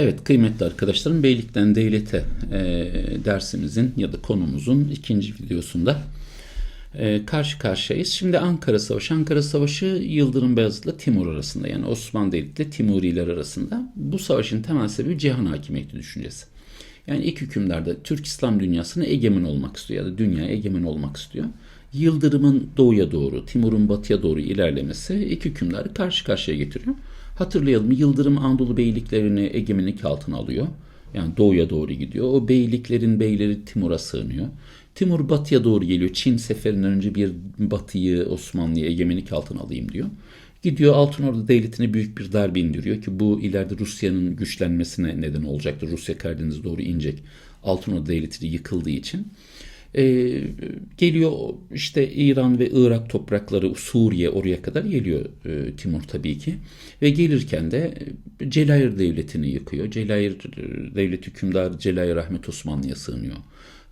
Evet kıymetli arkadaşlarım Beylikten Devlete e, dersimizin ya da konumuzun ikinci videosunda e, karşı karşıyayız. Şimdi Ankara Savaşı. Ankara Savaşı Yıldırım Beyazıt'la Timur arasında yani Osmanlı Devleti ile Timuriler arasında. Bu savaşın temel sebebi cihan hakimiyeti düşüncesi. Yani ilk hükümdar da Türk İslam dünyasına egemen olmak istiyor ya da dünyaya egemen olmak istiyor. Yıldırım'ın doğuya doğru, Timur'un batıya doğru ilerlemesi iki hükümdarı karşı karşıya getiriyor. Hatırlayalım Yıldırım Anadolu beyliklerini egemenlik altına alıyor. Yani doğuya doğru gidiyor. O beyliklerin beyleri Timur'a sığınıyor. Timur batıya doğru geliyor. Çin seferinden önce bir batıyı Osmanlı'ya egemenlik altına alayım diyor. Gidiyor Altınordu Devleti'ne büyük bir darbe indiriyor ki bu ileride Rusya'nın güçlenmesine neden olacaktır. Rusya Karadeniz'e doğru inecek. Altınordu Devleti de yıkıldığı için. Ee, geliyor işte İran ve Irak toprakları Suriye oraya kadar geliyor e, Timur tabii ki. Ve gelirken de Celayir Devleti'ni yıkıyor. Celayir Devlet hükümdarı Celayir Rahmet Osmanlı'ya sığınıyor.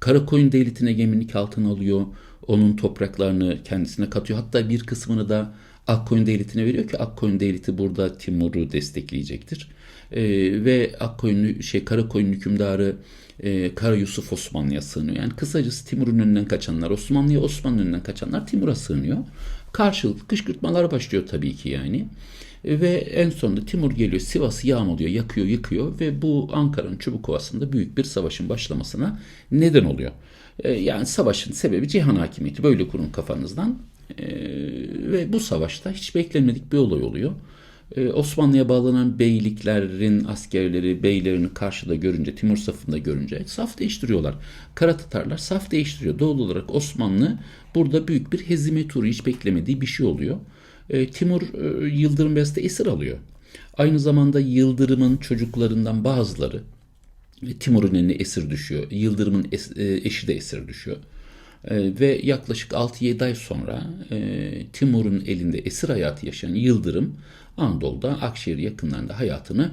Karakoyun Devleti'ne egemenlik altına alıyor. Onun topraklarını kendisine katıyor. Hatta bir kısmını da Akkoyun Devleti'ne veriyor ki Akkoyun Devleti burada Timur'u destekleyecektir. Ee, ve Akkoyun şey Karakoyun hükümdarı e, Kara Yusuf Osmanlı'ya sığınıyor. Yani kısacası Timur'un önünden kaçanlar Osmanlı'ya, Osmanlı'nın önünden kaçanlar Timur'a sığınıyor. Karşılıklı kışkırtmalar başlıyor tabii ki yani. E, ve en sonunda Timur geliyor Sivas'ı yağmalıyor, yakıyor, yıkıyor ve bu Ankara'nın Çubukovası'nda büyük bir savaşın başlamasına neden oluyor. E, yani savaşın sebebi cihan hakimiyeti. Böyle kurun kafanızdan. E, ve bu savaşta hiç beklenmedik bir olay oluyor. Ee, Osmanlı'ya bağlanan beyliklerin askerleri beylerini karşıda görünce Timur safında görünce saf değiştiriyorlar. Kara Tatarlar saf değiştiriyor. Doğal olarak Osmanlı burada büyük bir hezime turu hiç beklemediği bir şey oluyor. Ee, Timur e, Yıldırım Beyazıt'ı esir alıyor. Aynı zamanda Yıldırım'ın çocuklarından bazıları e, Timur'un eline esir düşüyor. Yıldırım'ın e, eşi de esir düşüyor. ve yaklaşık 6-7 ay sonra Timur'un elinde esir hayatı yaşayan Yıldırım Anadolu'da Akşehir yakınlarında hayatını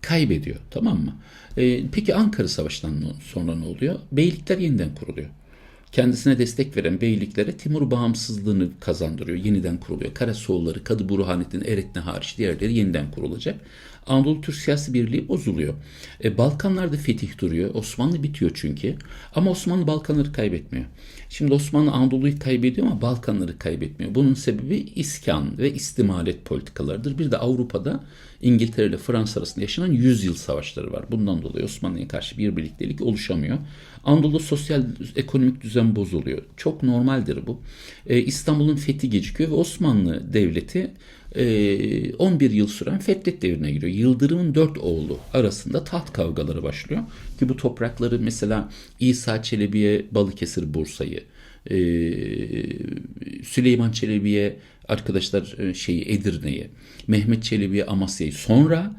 kaybediyor. Tamam mı? E, peki Ankara Savaşı'ndan sonra ne oluyor? Beylikler yeniden kuruluyor. Kendisine destek veren beyliklere Timur bağımsızlığını kazandırıyor. Yeniden kuruluyor. Karasoğulları, Kadı Burhanettin, Eretne hariç diğerleri yeniden kurulacak. Anadolu Türk siyasi birliği bozuluyor. E, Balkanlarda fetih duruyor. Osmanlı bitiyor çünkü. Ama Osmanlı Balkanları kaybetmiyor. Şimdi Osmanlı Anadolu'yu kaybediyor ama Balkanları kaybetmiyor. Bunun sebebi iskan ve istimalet politikalarıdır. Bir de Avrupa'da İngiltere ile Fransa arasında yaşanan 100 yıl savaşları var. Bundan dolayı Osmanlı'ya karşı bir birliktelik oluşamıyor. Anadolu'da sosyal ekonomik düzen bozuluyor. Çok normaldir bu. Ee, İstanbul'un fethi gecikiyor ve Osmanlı Devleti 11 e, yıl süren Fetret devrine giriyor. Yıldırım'ın dört oğlu arasında taht kavgaları başlıyor. Ki bu toprakları mesela İsa Çelebi'ye Balıkesir Bursa'yı, e, Süleyman Çelebi'ye arkadaşlar e, şeyi Edirne'yi, Mehmet Çelebi'ye Amasya'yı sonra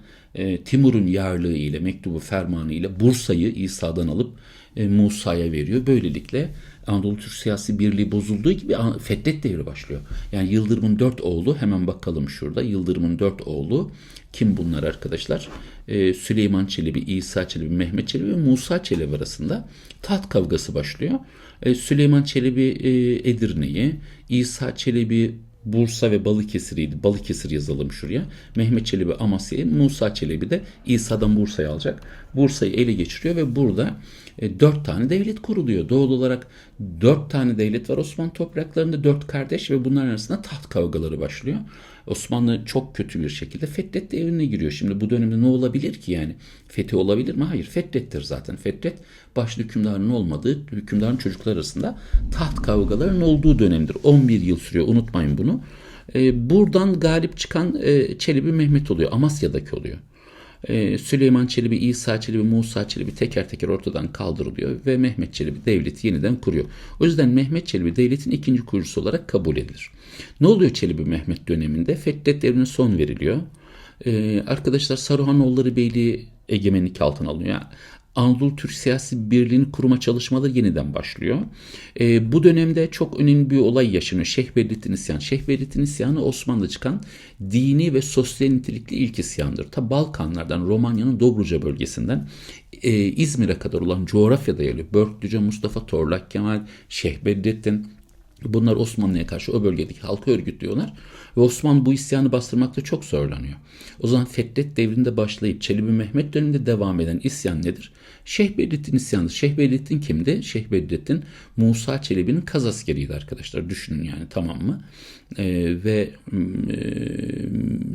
Timur'un yarlığı ile mektubu fermanı ile Bursa'yı İsa'dan alıp Musa'ya veriyor. Böylelikle Anadolu Türk siyasi birliği bozulduğu gibi Fetret devri başlıyor. Yani Yıldırım'ın dört oğlu hemen bakalım şurada. Yıldırım'ın dört oğlu kim bunlar arkadaşlar? Ee, Süleyman Çelebi, İsa Çelebi, Mehmet Çelebi ve Musa Çelebi arasında taht kavgası başlıyor. Ee, Süleyman Çelebi e, Edirne'yi, İsa Çelebi Bursa ve Balıkesir'iydi. Balıkesir yazalım şuraya. Mehmet Çelebi Amasya'yı, Musa Çelebi de İsa'dan Bursa'yı alacak. Bursa'yı ele geçiriyor ve burada e, dört tane devlet kuruluyor. Doğal olarak dört tane devlet var Osmanlı topraklarında dört kardeş ve bunların arasında taht kavgaları başlıyor. Osmanlı çok kötü bir şekilde Fetret devrine giriyor. Şimdi bu dönemde ne olabilir ki yani? Fethi olabilir mi? Hayır. Fetret'tir zaten. Fetret başlı hükümdarın olmadığı, hükümdarın çocuklar arasında taht kavgalarının olduğu dönemdir. 11 yıl sürüyor. Unutmayın bunu. Ee, buradan galip çıkan e, Çelebi Mehmet oluyor. Amasya'daki oluyor. Ee, Süleyman Çelebi, İsa Çelebi, Musa Çelebi teker teker ortadan kaldırılıyor ve Mehmet Çelebi devleti yeniden kuruyor. O yüzden Mehmet Çelebi devletin ikinci kurucusu olarak kabul edilir. Ne oluyor Çelebi Mehmet döneminde? Fetret devrine son veriliyor. Ee, arkadaşlar Saruhanoğulları Beyliği egemenlik altına alıyor. Anadolu Türk siyasi birliğini kurma çalışmaları yeniden başlıyor. E, bu dönemde çok önemli bir olay yaşanıyor. Şeyh Bedrettin İsyanı. Şeyh Bedrettin İsyanı Osmanlı'da çıkan dini ve sosyal nitelikli ilk isyandır. Ta Balkanlardan, Romanya'nın Dobruca bölgesinden e, İzmir'e kadar olan coğrafyada yer alıyor. Börklüce Mustafa, Torlak Kemal, Şeyh Bedrettin, Bunlar Osmanlı'ya karşı o bölgedeki halkı örgütlüyorlar ve Osmanlı bu isyanı bastırmakta çok zorlanıyor. O zaman Fetret devrinde başlayıp Çelebi Mehmet döneminde devam eden isyan nedir? Şeyh Bedrettin isyanıdır. Şeyh Bedrettin kimdi? Şeyh Bedrettin Musa Çelebi'nin kaz askeriydi arkadaşlar. Düşünün yani tamam mı? Ee, ve e,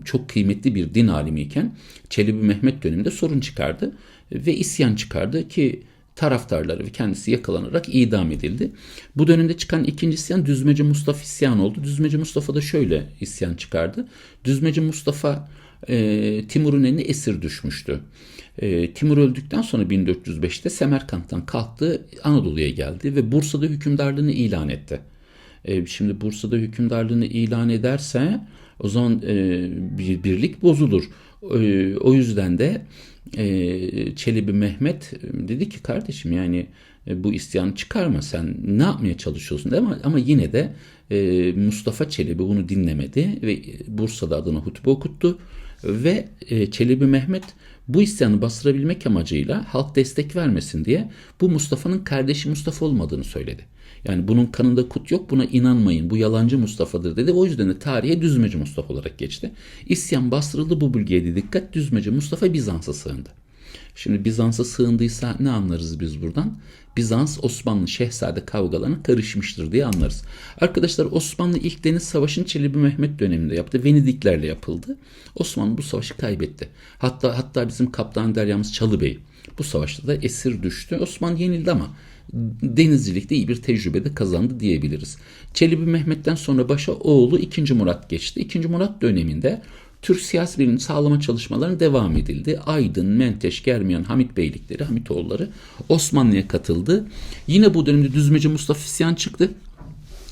çok kıymetli bir din alimiyken Çelebi Mehmet döneminde sorun çıkardı ve isyan çıkardı ki taraftarları ve kendisi yakalanarak idam edildi. Bu dönemde çıkan ikinci isyan Düzmeci Mustafa isyan oldu. Düzmeci Mustafa da şöyle isyan çıkardı. Düzmeci Mustafa e, Timur'un eline esir düşmüştü. E, Timur öldükten sonra 1405'te Semerkant'tan kalktı Anadolu'ya geldi ve Bursa'da hükümdarlığını ilan etti. E, şimdi Bursa'da hükümdarlığını ilan ederse o zaman e, bir birlik bozulur. E, o yüzden de e, Çelebi Mehmet dedi ki kardeşim yani e, bu isyanı çıkarma sen ne yapmaya çalışıyorsun ama, ama yine de e, Mustafa Çelebi bunu dinlemedi ve Bursa'da adına hutbe okuttu ve e, Çelebi Mehmet bu isyanı bastırabilmek amacıyla halk destek vermesin diye bu Mustafa'nın kardeşi Mustafa olmadığını söyledi. Yani bunun kanında kut yok buna inanmayın bu yalancı Mustafa'dır dedi. O yüzden de tarihe Düzmeci Mustafa olarak geçti. İsyan bastırıldı bu bölgeye dikkat Düzmeci Mustafa Bizans'a sığındı. Şimdi Bizans'a sığındıysa ne anlarız biz buradan? Bizans Osmanlı şehzade kavgalarına karışmıştır diye anlarız. Arkadaşlar Osmanlı ilk deniz savaşını Çelebi Mehmet döneminde yaptı. Venediklerle yapıldı. Osmanlı bu savaşı kaybetti. Hatta hatta bizim kaptan deryamız Çalı Bey bu savaşta da esir düştü. Osmanlı yenildi ama denizcilikte iyi bir tecrübe de kazandı diyebiliriz. Çelebi Mehmet'ten sonra başa oğlu 2. Murat geçti. 2. Murat döneminde Türk siyasi bilimini sağlama çalışmalarına devam edildi. Aydın, Menteş, Germiyan, Hamit Beylikleri, Hamitoğulları Osmanlı'ya katıldı. Yine bu dönemde Düzmeci Mustafa isyan çıktı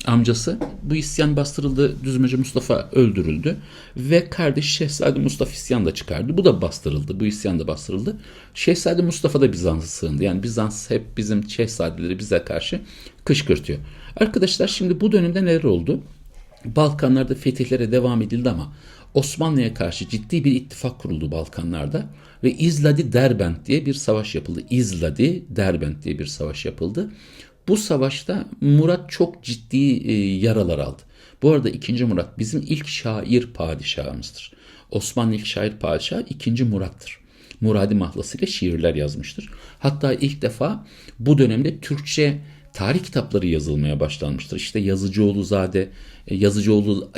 amcası. Bu isyan bastırıldı. Düzmeci Mustafa öldürüldü. Ve kardeşi Şehzade Mustafa isyan da çıkardı. Bu da bastırıldı. Bu isyan da bastırıldı. Şehzade Mustafa da Bizans'a sığındı. Yani Bizans hep bizim şehzadeleri bize karşı kışkırtıyor. Arkadaşlar şimdi bu dönemde neler oldu? Balkanlarda fetihlere devam edildi ama Osmanlı'ya karşı ciddi bir ittifak kuruldu Balkanlarda ve İzladi Derbent diye bir savaş yapıldı. İzladi Derbent diye bir savaş yapıldı. Bu savaşta Murat çok ciddi e, yaralar aldı. Bu arada 2. Murat bizim ilk şair padişahımızdır. Osmanlı ilk şair padişahı 2. Murat'tır. Muradi mahlasıyla şiirler yazmıştır. Hatta ilk defa bu dönemde Türkçe tarih kitapları yazılmaya başlanmıştır. İşte Yazıcıoğlu Zade, e, Yazıcıoğlu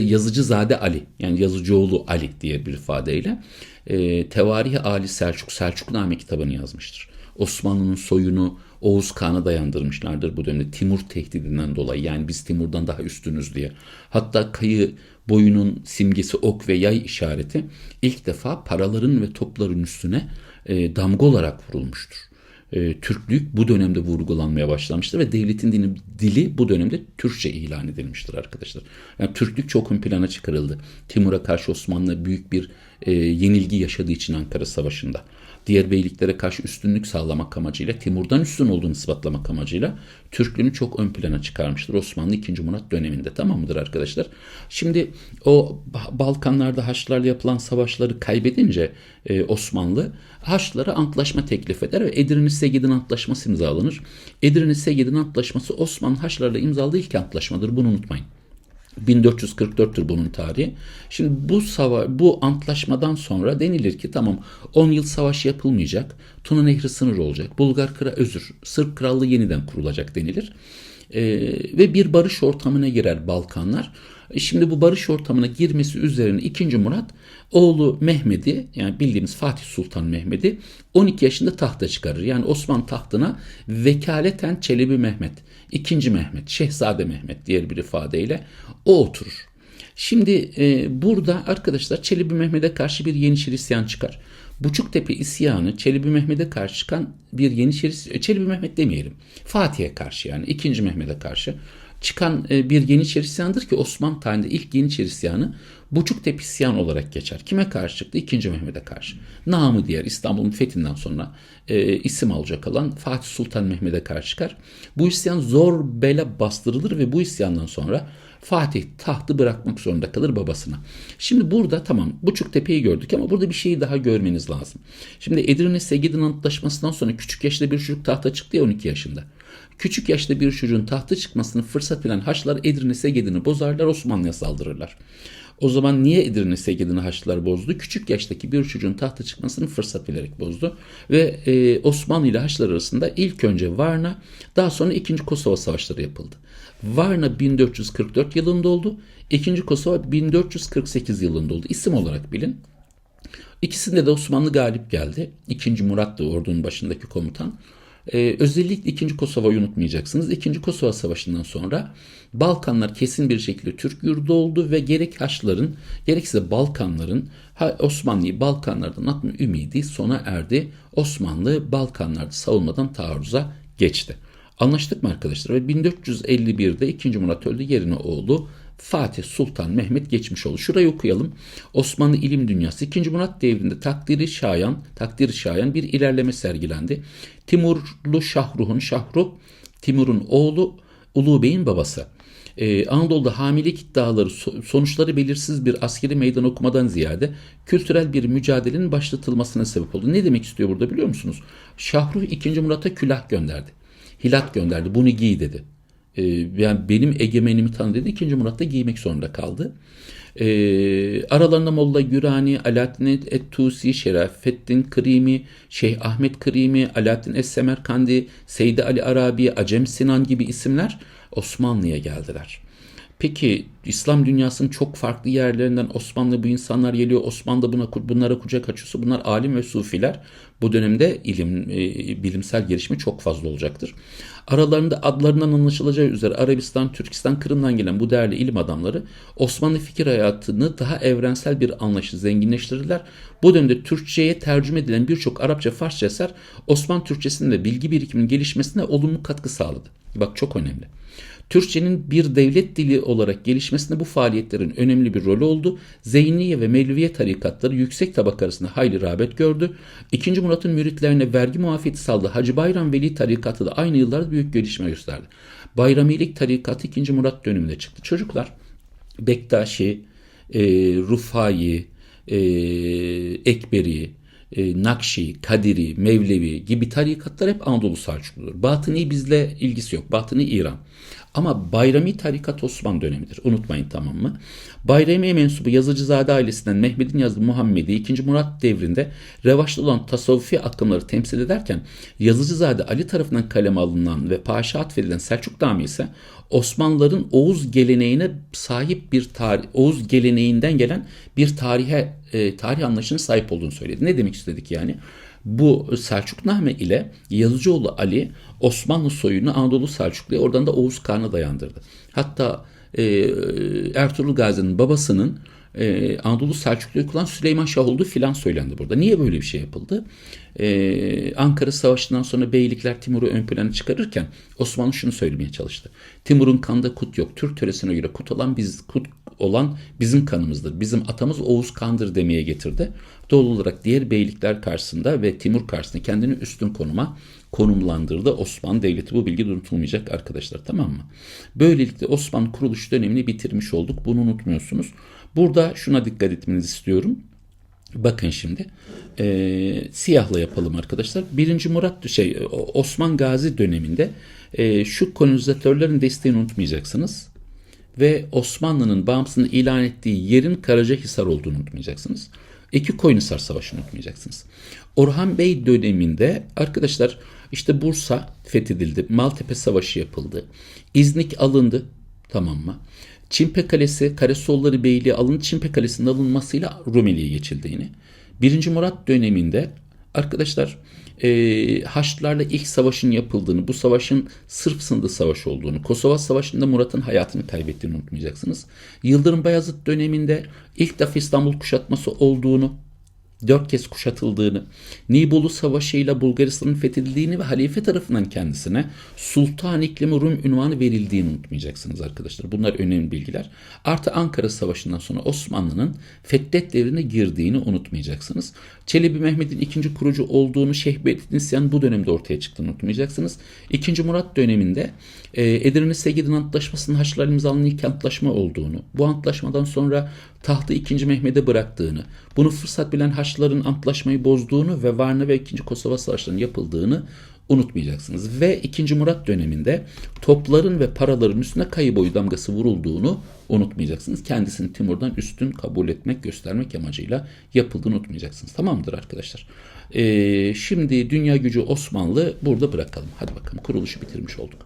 Yazıcı Zade Ali yani Yazıcıoğlu Ali diye bir ifadeyle e, Tevarihi Ali Selçuk Selçukname kitabını yazmıştır. Osmanlı'nın soyunu Oğuz Kağan'a dayandırmışlardır bu dönemde Timur tehdidinden dolayı. Yani biz Timur'dan daha üstünüz diye. Hatta kayı boyunun simgesi ok ve yay işareti ilk defa paraların ve topların üstüne e, damga olarak vurulmuştur. E, Türklük bu dönemde vurgulanmaya başlamıştır ve devletin dini, dili bu dönemde Türkçe ilan edilmiştir arkadaşlar. Yani Türklük çok ön plana çıkarıldı. Timur'a karşı Osmanlı büyük bir e, yenilgi yaşadığı için Ankara Savaşı'nda diğer beyliklere karşı üstünlük sağlamak amacıyla, Timur'dan üstün olduğunu ispatlamak amacıyla Türklüğünü çok ön plana çıkarmıştır Osmanlı 2. Murat döneminde. Tamam mıdır arkadaşlar? Şimdi o Balkanlarda Haçlılarla yapılan savaşları kaybedince e, Osmanlı Haçlılara antlaşma teklif eder ve Edirne-Segedin Antlaşması imzalanır. Edirne-Segedin Antlaşması Osmanlı Haçlılarla imzaladığı ilk antlaşmadır. Bunu unutmayın. 1444'tür bunun tarihi. Şimdi bu sava bu antlaşmadan sonra denilir ki tamam 10 yıl savaş yapılmayacak. Tuna Nehri sınır olacak. Bulgar kra özür Sırp krallığı yeniden kurulacak denilir. Ee, ve bir barış ortamına girer Balkanlar. E, şimdi bu barış ortamına girmesi üzerine 2. Murat oğlu Mehmet'i yani bildiğimiz Fatih Sultan Mehmet'i 12 yaşında tahta çıkarır. Yani Osman tahtına vekaleten Çelebi Mehmet, 2. Mehmet, Şehzade Mehmet diğer bir ifadeyle o oturur. Şimdi e, burada arkadaşlar Çelebi Mehmet'e karşı bir Yeniçeri isyan çıkar. Buçuktepe isyanı Çelebi Mehmet'e karşı çıkan bir Yeniçeri, Çelebi Mehmet demeyelim. Fatih'e karşı yani 2. Mehmet'e karşı çıkan e, bir Yeniçeri isyanıdır ki Osmanlı tarihinde ilk Yeniçeri isyanı Buçuktepe isyan olarak geçer. Kime karşı çıktı? İkinci Mehmet'e karşı. Namı diğer İstanbul'un fethinden sonra e, isim alacak olan Fatih Sultan Mehmet'e karşı çıkar. Bu isyan zor bela bastırılır ve bu isyandan sonra Fatih tahtı bırakmak zorunda kalır babasına. Şimdi burada tamam Buçuktepe'yi gördük ama burada bir şeyi daha görmeniz lazım. Şimdi Edirne Segid'in antlaşmasından sonra küçük yaşta bir çocuk tahta çıktı ya 12 yaşında. Küçük yaşta bir çocuğun tahta çıkmasını fırsat bilen Haçlılar Edirne Segid'ini bozarlar Osmanlı'ya saldırırlar. O zaman niye Edirne Segid'ini Haçlılar bozdu? Küçük yaştaki bir çocuğun tahta çıkmasını fırsat bilerek bozdu. Ve e, Osmanlı ile Haçlılar arasında ilk önce Varna daha sonra 2. Kosova Savaşları yapıldı. Varna 1444 yılında oldu. 2. Kosova 1448 yılında oldu. İsim olarak bilin. İkisinde de Osmanlı galip geldi. İkinci Murat da ordunun başındaki komutan. Ee, özellikle 2. Kosova'yı unutmayacaksınız. 2. Kosova Savaşı'ndan sonra Balkanlar kesin bir şekilde Türk yurdu oldu ve gerek Haçlıların gerekse Balkanların Osmanlı'yı Balkanlardan atma ümidi sona erdi. Osmanlı Balkanlarda savunmadan taarruza geçti. Anlaştık mı arkadaşlar? Ve 1451'de 2. Murat öldü yerine oğlu Fatih Sultan Mehmet geçmiş oldu. Şurayı okuyalım. Osmanlı ilim dünyası 2. Murat devrinde takdiri şayan, takdiri şayan bir ilerleme sergilendi. Timurlu Şahruh'un Şahruh, Timur'un oğlu Ulu Bey'in babası. Ee, Anadolu'da hamilelik iddiaları sonuçları belirsiz bir askeri meydan okumadan ziyade kültürel bir mücadelenin başlatılmasına sebep oldu. Ne demek istiyor burada biliyor musunuz? Şahruh 2. Murat'a külah gönderdi. Hilat gönderdi. Bunu giy dedi. Ee, yani benim egemenimi tanı dedi. 2. Murat da giymek zorunda kaldı. E, aralarında Molla Gürani, Alaaddin Et-Tusi, Şerafettin Kırimi, Şeyh Ahmet Kırimi, Alaaddin Es-Semerkandi, Ali Arabi, Acem Sinan gibi isimler Osmanlı'ya geldiler. Peki İslam dünyasının çok farklı yerlerinden Osmanlı bu insanlar geliyor. Osmanlı buna bunlara kucak açıyorsa bunlar alim ve sufiler. Bu dönemde ilim e, bilimsel gelişme çok fazla olacaktır. Aralarında adlarından anlaşılacağı üzere Arabistan, Türkistan, Kırım'dan gelen bu değerli ilim adamları Osmanlı fikir hayatını daha evrensel bir anlayışı zenginleştirirler. Bu dönemde Türkçe'ye tercüme edilen birçok Arapça, Farsça eser Osmanlı Türkçesinde bilgi birikiminin gelişmesine olumlu katkı sağladı. Bak çok önemli. Türkçenin bir devlet dili olarak gelişmesinde bu faaliyetlerin önemli bir rolü oldu. Zeyniye ve Mevleviye tarikatları yüksek tabaka arasında hayli rağbet gördü. İkinci Murat'ın müritlerine vergi muafiyeti sağladı. Hacı Bayram Veli tarikatı da aynı yıllarda büyük gelişme gösterdi. Bayramilik tarikatı 2. Murat döneminde çıktı. Çocuklar Bektaşi, e, Rufai, e, Ekberi, e, Nakşi, Kadiri, Mevlevi gibi tarikatlar hep Anadolu Selçukludur. Batıni bizle ilgisi yok. Batıni İran. Ama Bayrami tarikat Osman dönemidir. Unutmayın tamam mı? Bayrami mensubu Yazıcızade ailesinden Mehmet'in yazdığı Muhammedi 2. Murat devrinde revaçlı olan tasavvufi akımları temsil ederken Yazıcızade Ali tarafından kaleme alınan ve paşa atfedilen Selçuk Nami ise Osmanlıların Oğuz geleneğine sahip bir tarih, Oğuz geleneğinden gelen bir tarihe, e, tarih anlayışına sahip olduğunu söyledi. Ne demek istedik yani? Bu Selçukname ile Yazıcıoğlu Ali Osmanlı soyunu Anadolu Selçuklu'ya oradan da Oğuz Kağan'a dayandırdı. Hatta e, Ertuğrul Gazi'nin babasının e, Anadolu Selçuklu'ya kullanan Süleyman Şah olduğu filan söylendi burada. Niye böyle bir şey yapıldı? Ee, Ankara Savaşı'ndan sonra beylikler Timur'u ön plana çıkarırken Osmanlı şunu söylemeye çalıştı. Timur'un kanında kut yok. Türk töresine göre kut olan biz kut olan bizim kanımızdır. Bizim atamız Oğuz kandır demeye getirdi. Doğal olarak diğer beylikler karşısında ve Timur karşısında kendini üstün konuma konumlandırdı. Osmanlı Devleti bu bilgi unutulmayacak arkadaşlar tamam mı? Böylelikle Osmanlı kuruluş dönemini bitirmiş olduk. Bunu unutmuyorsunuz. Burada şuna dikkat etmenizi istiyorum. Bakın şimdi e, siyahla yapalım arkadaşlar. Birinci Murat şey Osman Gazi döneminde e, şu kolonizatörlerin desteğini unutmayacaksınız. Ve Osmanlı'nın bağımsızlığını ilan ettiği yerin Karacahisar olduğunu unutmayacaksınız. İki Koyunhisar Savaşı'nı unutmayacaksınız. Orhan Bey döneminde arkadaşlar işte Bursa fethedildi. Maltepe Savaşı yapıldı. İznik alındı. Tamam mı? Çimpe Kalesi, Karasolları Beyliği alındı. Çimpe Kalesi'nin alınmasıyla Rumeli'ye geçildi yine. Birinci Murat döneminde arkadaşlar e, Haçlılarla ilk savaşın yapıldığını, bu savaşın Sırp sınırlı savaş olduğunu, Kosova Savaşı'nda Murat'ın hayatını kaybettiğini unutmayacaksınız. Yıldırım Bayezid döneminde ilk defa İstanbul kuşatması olduğunu dört kez kuşatıldığını, Nibolu Savaşı ile Bulgaristan'ın fethedildiğini ve halife tarafından kendisine Sultan İklimi Rum ünvanı verildiğini unutmayacaksınız arkadaşlar. Bunlar önemli bilgiler. Artı Ankara Savaşı'ndan sonra Osmanlı'nın fetret devrine girdiğini unutmayacaksınız. Çelebi Mehmet'in ikinci kurucu olduğunu Şeyh Bedrettin İsyan bu dönemde ortaya çıktığını unutmayacaksınız. İkinci Murat döneminde e, Edirne Segedin Antlaşması'nın Haçlılar imzalanan ilk antlaşma olduğunu, bu antlaşmadan sonra tahtı 2. Mehmet'e bıraktığını, bunu fırsat bilen Haçlıların antlaşmayı bozduğunu ve Varna ve 2. Kosova Savaşları'nın yapıldığını unutmayacaksınız. Ve 2. Murat döneminde topların ve paraların üstüne kayı boyu damgası vurulduğunu unutmayacaksınız. Kendisini Timur'dan üstün kabul etmek, göstermek amacıyla yapıldığını unutmayacaksınız. Tamamdır arkadaşlar. Ee, şimdi dünya gücü Osmanlı burada bırakalım. Hadi bakalım kuruluşu bitirmiş olduk.